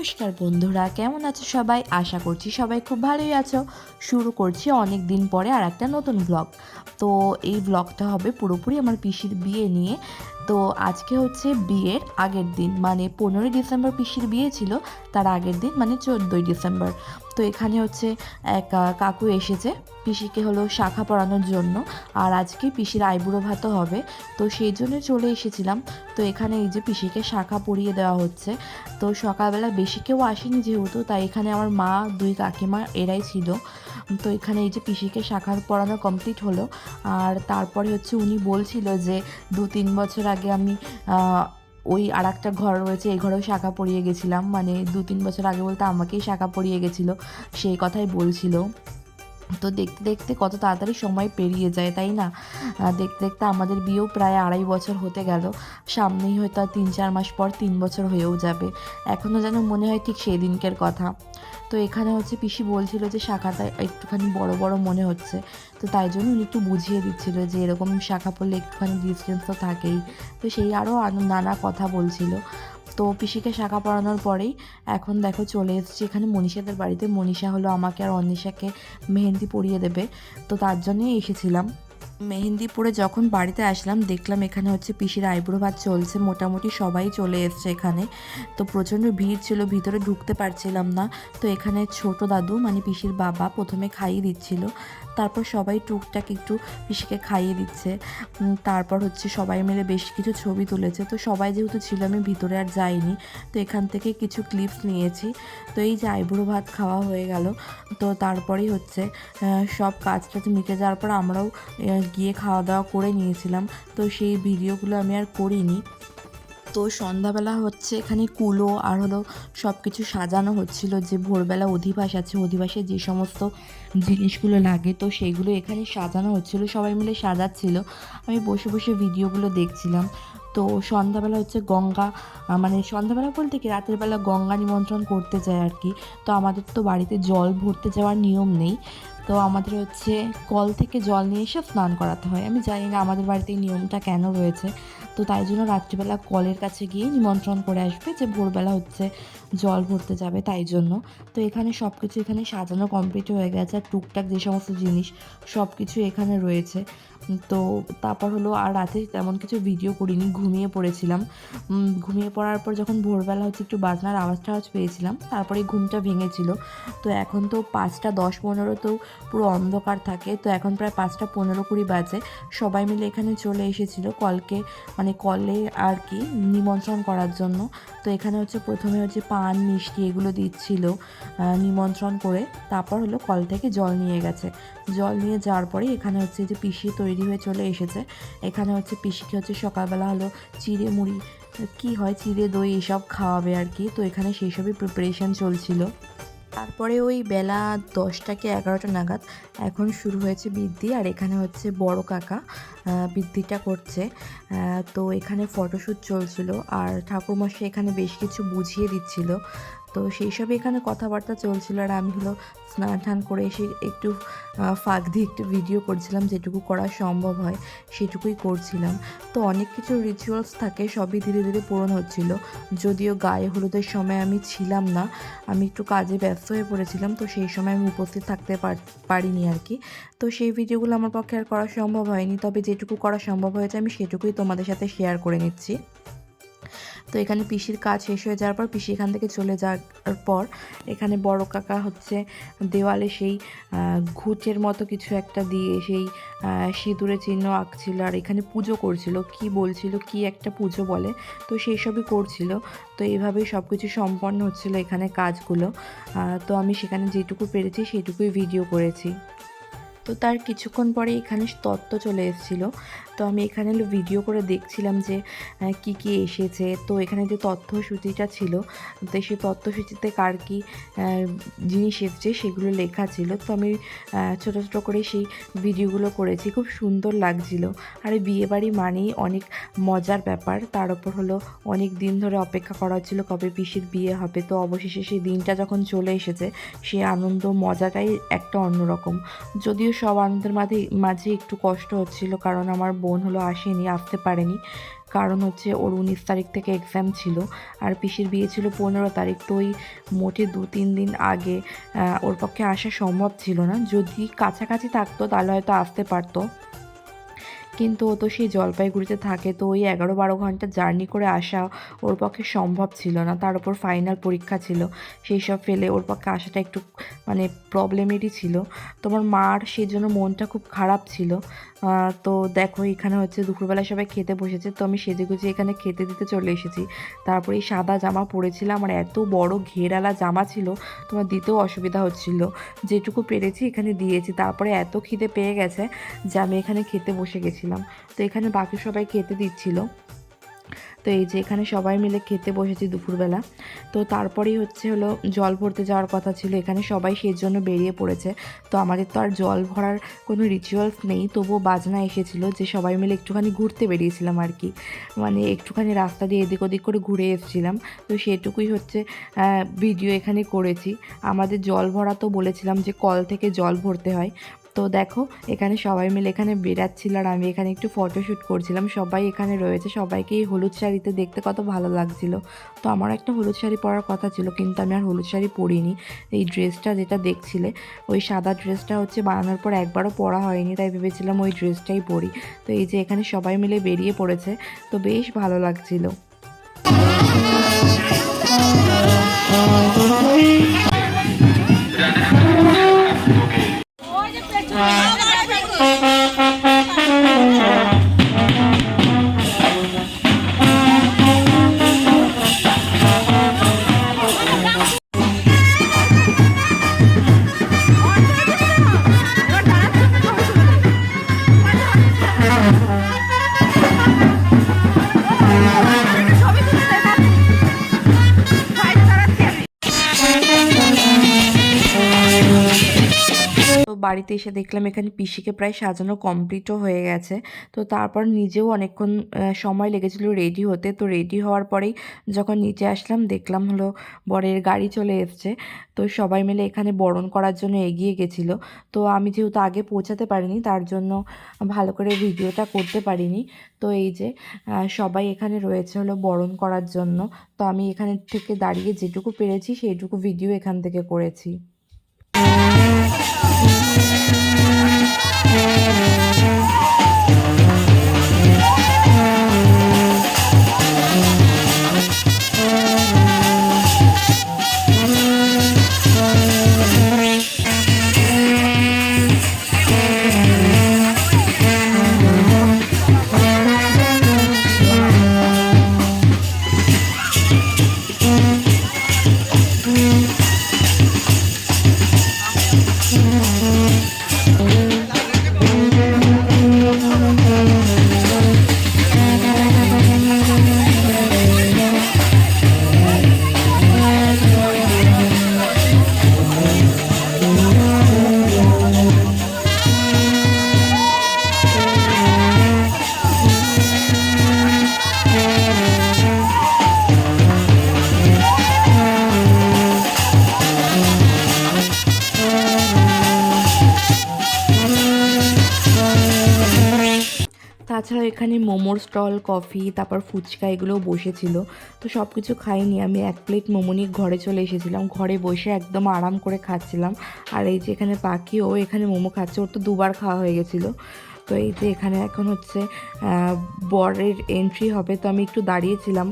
নমস্কার বন্ধুরা, কেমন আছো সবাই? আশা করছি সবাই খুব ভালোই আছো। শুরু করছি অনেক দিন পরে আর একটা নতুন ব্লগ তো এই ব্লগটা হবে পুরোপুরি আমার পিসির বিয়ে নিয়ে। তো আজকে হচ্ছে বিয়ের আগের দিন মানে পনেরোই ডিসেম্বর পিসির বিয়ে ছিল, তার আগের দিন মানে চোদ্দোই ডিসেম্বর। তো এখানে হচ্ছে এক কাকু এসেছে, পিসিকে হলো শাখা পরানোর জন্য, আর আজকে পিসির আইবুড়ো ভাতও হবে, তো সেই জন্য চলে এসেছিলাম। তো এখানে এই যে পিসিকে শাখা পরিয়ে দেওয়া হচ্ছে, তো সকালবেলা বেশি কেউ আসেনি যেহেতু, তাই এখানে আমার মা, দুই কাকিমা, এরাই ছিল। তো এখানে এই যে পিসিকে শাখার পড়ানো কমপ্লিট হলো। আর তারপরে হচ্ছে উনি বলছিল যে দু তিন বছর আগে আমি ওই আর একটা ঘর রয়েছে, এই ঘরেও শাখা পড়িয়ে গেছিলাম। মানে দু তিন বছর আগে বলতে আমাকেই শাখা পড়িয়ে গেছিল, সেই কথাই বলছিল। তো দেখতে দেখতে কত তাড়াতাড়ি সময় পেরিয়ে যায়, তাই না? দেখতে দেখতে আমাদের বিয়েও প্রায় আড়াই বছর হতে গেল। সামনেই হয়তো আর তিন চার মাস পর তিন বছর হয়েও যাবে। এখনও যেন মনে হয় ঠিক সেই দিনকের কথা। তো এখানে হচ্ছে পিসি বলছিল যে শাখাটা একটুখানি বড় বড় মনে হচ্ছে। তো তাই জন্য উনি একটু বুঝিয়ে দিচ্ছিল যে এরকম শাখা পড়লে একটুখানি ডিস্টেন্স তো থাকেই। তো সেই আরও আরও নানা কথা বলছিল। তো পিসিকে শাখা পড়ানোর পরেই এখন দেখো চলে এসেছি এখানে মনীষাদের বাড়িতে। মনীষা হলো আমাকে আর অন্বেষাকে মেহেন্দি পরিয়ে দেবে। তো তার জন্যই এসেছিলাম। মেহেন্দি পরে যখন বাড়িতে আসলাম, দেখলাম এখানে হচ্ছে পিসির আইব্রো ভাত চলছে। মোটামুটি সবাই চলে এসছে এখানে। তো প্রচণ্ড ভিড় ছিল, ভিতরে ঢুকতে পারছিলাম না। তো এখানে ছোট দাদু মানে পিসির বাবা, প্রথমে খাইয়ে দিচ্ছিল। তারপর সবাই টুকটাক একটু পিসিকে খাইয়ে দিচ্ছে। তারপর হচ্ছে সবাই মিলে বেশ কিছু ছবি তুলেছে। তো সবাই যেহেতু ছিল, আমি ভিতরে আর যাইনি। তো এখান থেকে কিছু ক্লিপস নিয়েছি। তো এই যে আইব্রো ভাত খাওয়া হয়ে গেল। তো তারপরেই হচ্ছে সব কাজ টাজ মিটে যাওয়ার পর আমরাও গিয়ে খাওয়া দাওয়া করে নিয়েছিলাম। তো সেই ভিডিওগুলো আমি আর করিনি। তো সন্ধ্যাবেলা হচ্ছে এখানে কুলো আর হলো সব কিছু সাজানো হচ্ছিল যে ভোরবেলা অধিবাস আছে। অধিবাসে যে সমস্ত জিনিসগুলো লাগে তো সেগুলো এখানে সাজানো হচ্ছিল, সবাই মিলে সাজাচ্ছিল। আমি বসে বসে ভিডিওগুলো দেখছিলাম। তো সন্ধ্যাবেলা হচ্ছে গঙ্গা মানে সন্ধ্যাবেলা বলতে কি রাতের বেলা গঙ্গা নিমন্ত্রণ করতে যায় আর কি। তো আমাদের তো বাড়িতে জল ভরতে যাওয়ার নিয়ম নেই। তো আমাদের হচ্ছে কল থেকে জল নিয়ে এসে স্নান করাতে হয়। আমি জানি না আমাদের বাড়িতে এই নিয়মটা কেন রয়েছে। তো তাই জন্য রাত্রিবেলা কলের কাছে গিয়ে নিমন্ত্রণ করে আসবে যে ভোরবেলা হচ্ছে জল ভরতে যাবে তাই জন্য। তো এখানে সব কিছু এখানে সাজানো কমপ্লিট হয়ে গেছে আর টুকটাক যে সমস্ত জিনিস সব কিছু এখানে রয়েছে। তো তারপর হলো আর রাতে তেমন কিছু ভিডিও করিনি, ঘুমিয়ে পড়েছিলাম। ঘুমিয়ে পড়ার পর যখন ভোরবেলা হচ্ছে একটু বাজনার আওয়াজ টাওয়াজ পেয়েছিলাম, তারপরে ঘুমটা ভেঙেছিল। তো এখন তো পাঁচটা দশ পনেরো তো পুরো অন্ধকার থাকে। তো এখন প্রায় পাঁচটা পনেরো কুড়ি বাজে। সবাই মিলে এখানে চলে এসেছিল। কলকে মানে কলে আর কি নিমন্ত্রণ করার জন্য। তো এখানে হচ্ছে প্রথমে হচ্ছে পান, মিষ্টি এগুলো দিচ্ছিল নিমন্ত্রণ করে। তারপর হলো কল থেকে জল নিয়ে গেছে। জল নিয়ে যাওয়ার পরে এখানে হচ্ছে যে পিসি তৈরি হয়ে চলে এসেছে। এখানে হচ্ছে পিসিকে হচ্ছে সকালবেলা হলো চিড়ে মুড়ি, কি হয়, চিড়ে দই এসব খাওয়াবে আর কি। তো এখানে সেই সবই প্রিপারেশন চলছিল। তারপরে ওই বেলা দশটা কি এগারোটা নাগাদ এখন শুরু হয়েছে বৃদ্ধি আর এখানে হচ্ছে বড় কাকা বৃদ্ধিটা করছে। তো এখানে ফটোশ্যুট চলছিল, আর ঠাকুরমশাই এখানে বেশ কিছু বুঝিয়ে দিচ্ছিল। তো সেই সবই এখানে কথাবার্তা চলছিল আর আমি হলো স্নান টান করে এসে একটু ফাঁক দিয়ে একটু ভিডিও করছিলাম, যেটুকু করা সম্ভব হয় সেটুকুই করছিলাম। তো অনেক কিছু রিচুয়ালস থাকে, সবই ধীরে ধীরে পূরণ হচ্ছিল। যদিও গায়ে হলুদের সময় আমি ছিলাম না, আমি একটু কাজে ব্যস্ত হয়ে পড়েছিলাম, তো সেই সময় আমি উপস্থিত থাকতে পার- পারিনি আর কি। তো সেই ভিডিওগুলো আমার পক্ষে আর করা সম্ভব হয়নি, তবে যেটুকু করা সম্ভব হয়েছে আমি সেটুকুই তোমাদের সাথে শেয়ার করে নিচ্ছি। তো এখানে পিসির কাজ শেষ হয়ে যাওয়ার পর পিসি এখান থেকে চলে যাওয়ার পর এখানে বড় কাকা হচ্ছে দেওয়ালে সেই ঘুচের মতো কিছু একটা দিয়ে সেই সিঁদুরে চিহ্ন আঁকছিল আর এখানে পুজো করছিল। কি বলছিল, কি একটা পুজো বলে, তো সেই সবই করছিল। তো এইভাবেই সব কিছু সম্পন্ন হচ্ছিল এখানে কাজগুলো। তো আমি সেখানে যেটুকু পেরেছি সেটুকুই ভিডিও করেছি। তো তার কিছুক্ষণ পরে এখানে তত্ত্ব চলে এসেছিল। তো আমি এখানে ভিডিও করে দেখছিলাম যে কি কি এসেছে। তো এখানে যে তথ্যসূচিটা ছিল, তো সেই তথ্যসূচিতে কার কি জিনিস এসেছে সেগুলো লেখা ছিল। তো আমি ছোট ছোট করে সেই ভিডিওগুলো করেছি। খুব সুন্দর লাগছিল। আর বিয়েবাড়ি মানেই অনেক মজার ব্যাপার। তার উপর হলো অনেক দিন ধরে অপেক্ষা করা ছিল কবে পিসির বিয়ে হবে। তো অবশেষে সেই দিনটা যখন চলে এসেছে, সেই আনন্দ মজাটাই একটা অন্যরকম। যদিও সব আনন্দের মাঝে মাঝে একটু কষ্ট হচ্ছিল কারণ আমার বোন হলো আসেনি, আসতে পারেনি। কারণ হচ্ছে ওর উনিশ তারিখ থেকে এক্সাম ছিল আর পিসির বিয়ে ছিল পনেরো তারিখ। তো ওই মোটে দু তিন দিন আগে ওর পক্ষে আসা সম্ভব ছিল না। যদি কাছাকাছি থাকতো তাহলে হয়তো আসতে পারতো। কিন্তু ও তো সেই জলপাইগুড়িতে থাকে, তো ওই এগারো বারো ঘণ্টা জার্নি করে আসা ওর পক্ষে সম্ভব ছিল না। তার উপর ফাইনাল পরীক্ষা ছিল, সেই সব ফেলে ওর পক্ষে আসাটা একটু মানে প্রবলেমেরই ছিল। তোমার মার সেই জন্য মনটা খুব খারাপ ছিল। তো দেখো, এখানে হচ্ছে দুপুরবেলা সবাই খেতে বসেছে, তো আমি সেজে গুজে এখানে খেতে দিতে চলে এসেছি। তারপরে এই সাদা জামা পরেছিলাম, আর এত বড় ঘেরালা জামা ছিল, তোমার দিতেও অসুবিধা হচ্ছিল। যেটুকু পেরেছি এখানে দিয়েছি, তারপরে এত খিদে পেয়ে গেছে যে আমি এখানে খেতে বসে গেছিলাম। তো এখানে বাকি সবাই খেতে দিচ্ছিল। তো এই যে এখানে সবাই মিলে খেতে বসেছি দুপুরবেলা। তো তারপরেই হচ্ছে হলো জল ভরতে যাওয়ার কথা ছিল, এখানে সবাই সেই জন্য বেরিয়ে পড়েছে। তো আমাদের তো আর জল ভরার কোনো রিচুয়ালস নেই, তবুও বাজনা এসেছিল যে সবাই মিলে একটুখানি ঘুরতে বেরিয়েছিলাম আর কি। মানে একটুখানি রাস্তা দিয়ে এদিক ওদিক করে ঘুরে এসেছিলাম। তো সেটুকুই হচ্ছে ভিডিও এখানে করেছি। আমাদের জল ভরা তো বলেছিলাম যে কল থেকে জল ভরতে হয়। তো দেখো, এখানে সবাই মিলে এখানে বেরাচ্ছিল আর আমি এখানে একটু ফটোশ্যুট করছিলাম। সবাই এখানে রয়েছে, সবাইকে এই হলুদ শাড়িতে দেখতে কত ভালো লাগছিল। তো আমার একটা হলুদ শাড়ি পরার কথা ছিল, কিন্তু আমি আর হলুদ শাড়ি পরিনি। এই ড্রেসটা যেটা দেখছিলে, ওই সাদা ড্রেসটা হচ্ছে বানানোর পর একবারও পরা হয়নি, তাই ভেবেছিলাম ওই ড্রেসটাই পরি। তো এই যে এখানে সবাই মিলে বেরিয়ে পড়েছে, তো বেশ ভালো লাগছিল। তো বাড়িতে এসে দেখলাম এখানে পিসিকে প্রায় সাজানো কমপ্লিটও হয়ে গেছে। তো তারপর নিজেও অনেকক্ষণ সময় লেগেছিল রেডি হতে। তো রেডি হওয়ার পরেই যখন নিচে আসলাম, দেখলাম হলো বরের গাড়ি চলে এসছে। তো সবাই মিলে এখানে বরণ করার জন্য এগিয়ে গেছিল। তো আমি যেহেতু আগে পৌঁছাতে পারিনি, তার জন্য ভালো করে ভিডিওটা করতে পারিনি। তো এই যে সবাই এখানে রয়েছে হলো বরণ করার জন্য। তো আমি এখানে থেকে দাঁড়িয়ে যেটুকু পেরেছি, সেইটুকু ভিডিও এখান থেকে করেছি। Thank. তাছাড়া এখানে মোমোর স্টল, কফি, তারপর ফুচকা এগুলো বসেছিল। তো সব কিছু খাইনি, আমি এক প্লেট মোমো নিয়ে ঘরে চলে এসেছিলাম। ঘরে বসে একদম আরাম করে খাচ্ছিলাম। আর এই যে এখানে পাখি ও এখানে মোমো খাচ্ছে, ওর তো দুবার খাওয়া হয়ে গেছিল। তো এই যে এখানে এখন হচ্ছে বরের এন্ট্রি হবে। তো আমি একটু দাঁড়িয়েছিলাম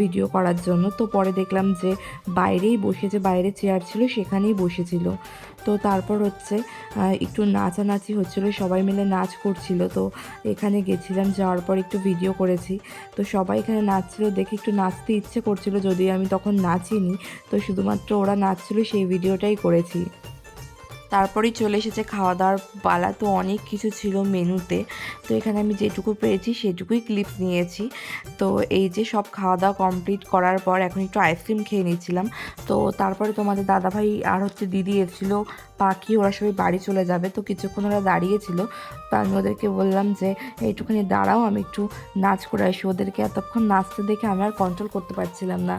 ভিডিও করার জন্য। তো পরে দেখলাম যে বাইরেই বসেছে বাইরে চেয়ার ছিল, সেখানেই বসেছিল। তো তারপর হচ্ছে একটু নাচানাচি হচ্ছিল, সবাই মিলে নাচ করছিল। তো এখানে গেছিলাম, যাওয়ার পর একটু ভিডিও করেছি। তো সবাই এখানে নাচছিল, দেখে একটু নাচতে ইচ্ছে করছিল, যদিও আমি তখন নাচিনি। তো শুধুমাত্র ওরা নাচছিল, সেই ভিডিওটাই করেছি। তারপরেই চলে এসেছে খাওয়া দাওয়ার পালা। তো অনেক কিছু ছিল মেনুতে। তো এখানে আমি যেটুকু পেয়েছি সেটুকুই ক্লিপ নিয়েছি। তো এই যে সব খাওয়া দাওয়া কমপ্লিট করার পর এখন একটু আইসক্রিম খেয়ে নিয়েছিলাম তো তারপরে তোমাদের দাদাভাই আর হচ্ছে দিদি এসেছিল, পাখি, ওরা সবাই বাড়ি চলে যাবে। তো কিছুক্ষণ ওরা দাঁড়িয়েছিল। তো আমি ওদেরকে বললাম যে এইটুখানি দাঁড়াও, আমি একটু নাচ করে আসি। ওদেরকে এতক্ষণ নাচতে দেখে আমি আর কন্ট্রোল করতে পারছিলাম না।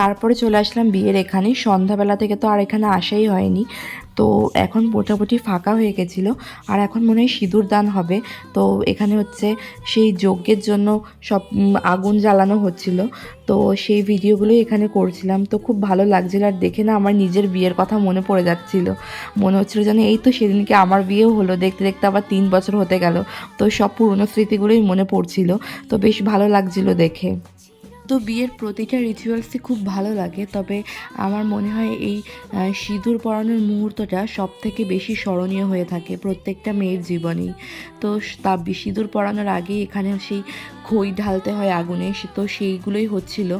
তারপরে চলে আসলাম বিয়ের এখানে। সন্ধ্যাবেলা থেকে তো আর এখানে আসাই হয়নি। তো এখন মোটামুটি ফাঁকা হয়ে গেছিল। আর এখন মনে হয় সিঁদুর দান হবে। তো এখানে হচ্ছে সেই যজ্ঞের জন্য সব আগুন জ্বালানো হচ্ছিল। তো সেই ভিডিওগুলোই এখানে করছিলাম। তো খুব ভালো লাগছিল। আর দেখে না আমার নিজের বিয়ের কথা মনে পড়ে যাচ্ছিল। মনে হচ্ছিল যেন এই তো সেদিনকে আমার বিয়েও হলো। দেখতে দেখতে আবার তিন বছর হতে গেল। তো সব পুরনো স্মৃতিগুলোই মনে পড়ছিল। তো বেশ ভালো লাগছিল দেখে। তো বিয়ের প্রতিটা রিচুয়ালসই খুব ভালো লাগে, তবে আমার মনে হয় এই সিঁদুর পরানোর মুহূর্তটা সব থেকে বেশি স্মরণীয় হয়ে থাকে প্রত্যেকটা মেয়ের জীবনেই। তো তা সিঁদুর পরানোর আগে এখানে সেই খই ঢালতে হয় আগুনে তো সেইগুলোই হচ্ছিল।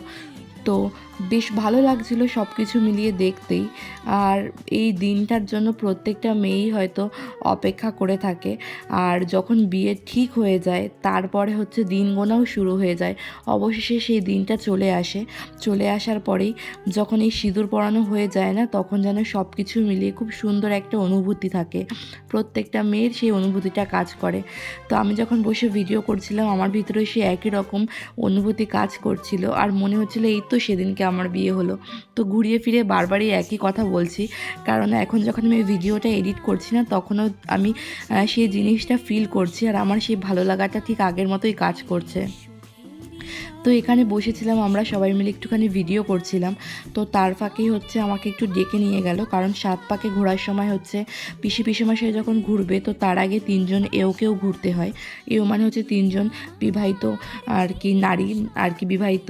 তো বেশ ভালো লাগছিল সব কিছু মিলিয়ে দেখতেই। আর এই দিনটার জন্য প্রত্যেকটা মেয়েই হয়তো অপেক্ষা করে থাকে। আর যখন বিয়ে ঠিক হয়ে যায়, তারপরে হচ্ছে দিন গোনাও শুরু হয়ে যায়। অবশেষে সেই দিনটা চলে আসে। চলে আসার পরেই যখন এই সিঁদুর পরানো হয়ে যায় না, তখন যেন সব কিছু মিলিয়ে খুব সুন্দর একটা অনুভূতি থাকে। প্রত্যেকটা মেয়ের সেই অনুভূতিটা কাজ করে। তো আমি যখন বসে ভিডিও করছিলাম, আমার ভিতরে সে একই রকম অনুভূতি কাজ করছিল। আর মনে হচ্ছিল, এই তো সেদিনকে আমার বিয়ে হলো। তো ঘুরিয়ে ফিরে বারবারই একই কথা বলছি। কারণ এখন যখন আমি ভিডিওটা এডিট করছি না, তখনও আমি সেই জিনিসটা ফিল করছি। আর আমার সেই ভালো লাগাটা ঠিক আগের মতোই কাজ করছে। তো এখানে বসেছিলাম, আমরা সবাই মিলে একটুখানি ভিডিও করছিলাম। তো তার ফাঁকেই হচ্ছে আমাকে একটু ডেকে নিয়ে গেল, কারণ সাত পাকে ঘোরার সময় হচ্ছে পিসি পিসিমাশাই যখন ঘুরবে, তো তার আগে তিনজন এওকেও ঘুরতে হয়। এও মানে হচ্ছে তিনজন বিবাহিত আর কি নারী আর কি বিবাহিত,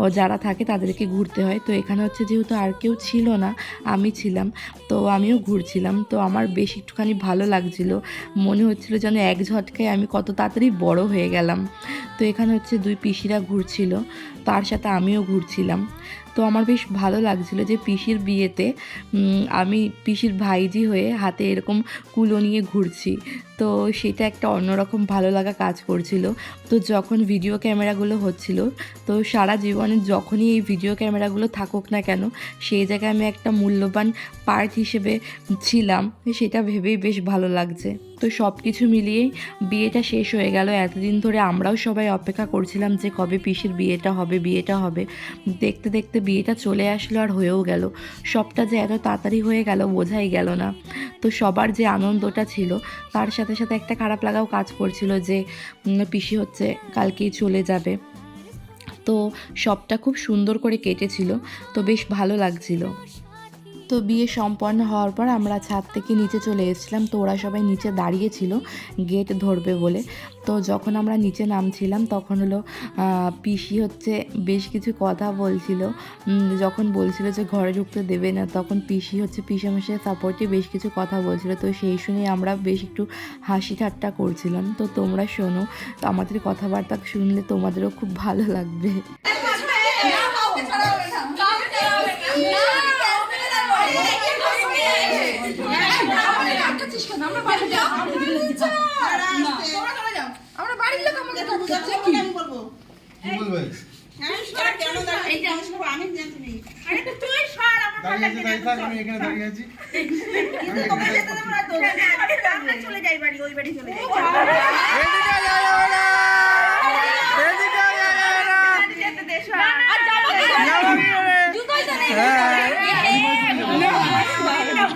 ও যারা থাকে তাদেরকে ঘুরতে হয়। তো এখানে হচ্ছে যেহেতু আর কেউ ছিল না, আমি ছিলাম, তো আমিও ঘুরছিলাম। তো আমার বেশ একটুখানি ভালো লাগছিল, মনে হচ্ছিল যেন এক ঝটকায় আমি কত তাড়াতাড়ি বড় হয়ে গেলাম। তো এখানে হচ্ছে দুই পিসিরা ঘুরছিল। তার সাথে আমিও ঘুরছিলাম। তো আমার বেশ ভালো লাগছিল যে পিসির বিয়েতে আমি পিসির ভাইজি হয়ে হাতে এরকম কুলো নিয়ে ঘুরছি। তো সেটা একটা অন্যরকম ভালো লাগা কাজ করছিল। তো যখন ভিডিও ক্যামেরাগুলো হচ্ছিল, তো সারা জীবনে যখনই এই ভিডিও ক্যামেরাগুলো থাকুক না কেন, সেই জায়গায় আমি একটা মূল্যবান পার্ট হিসেবে ছিলাম। সেটা ভেবেই বেশ ভালো লাগছে। তো সব কিছু মিলিয়েই বিয়েটা শেষ হয়ে গেল। এতদিন ধরে আমরাও সবাই অপেক্ষা করছিলাম যে কবে পিসির বিয়েটা হবে বিয়েটা হবে। দেখতে দেখতে বিয়েটা চলে আসলো আর হয়েও গেল। সবটা যে এত তাড়াতাড়ি হয়ে গেল বোঝাই গেল না। তো সবার যে আনন্দটা ছিল, তার সাথে সাথে একটা খারাপ লাগাও কাজ করছিল যে পিসি হচ্ছে কালকেই চলে যাবে। তো সবটা খুব সুন্দর করে কেটেছিল, তো বেশ ভালো লাগছিল। তো বিয়ে সম্পন্ন হওয়ার পর আমরা ছাদ থেকে নিচে চলে এসেছিলাম। তো ওরা সবাই নিচে দাঁড়িয়েছিল, গেট ধরবে বলে। তো যখন আমরা নিচে নামছিলাম, তখন হলো পিসি হচ্ছে বেশ কিছু কথা বলছিল। যখন বলছিল যে ঘরে ঢুকতে দেবে না, তখন পিসি হচ্ছে পিসামশের সাপোর্টে বেশ কিছু কথা বলছিল। তো সেই শুনে আমরা বেশ একটু হাসি ঠাট্টা করছিলাম। তো তোমরা শোনো, তো আমাদের কথাবার্তা শুনলে তোমাদেরও খুব ভালো লাগবে আমরা বাড়ির লোক আমাকে ঠকাচ্ছে কি বলব কি বলবে আমি জানি আরে তো তুই সর আমার ভালো দাঁড়িয়ে লাগছে আছি দাঁড়িয়ে থাক আমি এখানে দাঁড়িয়ে আছি কিন্তু তোমার যেতে দেবো না তো আমরা চলে যাই বাড়ি ওই বাড়ি চলে যাই।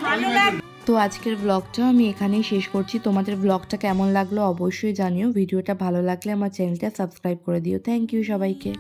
ভালো লাগে তো আজকের ব্লগটাও আমি এখানেই শেষ করছি। তোমাদের ব্লগটা কেমন লাগল অবশ্যই জানিও। ভিডিওটা ভালো লাগলে আমার চ্যানেলটা সাবস্ক্রাইব করে দিও। থ্যাংক ইউ সবাইকে।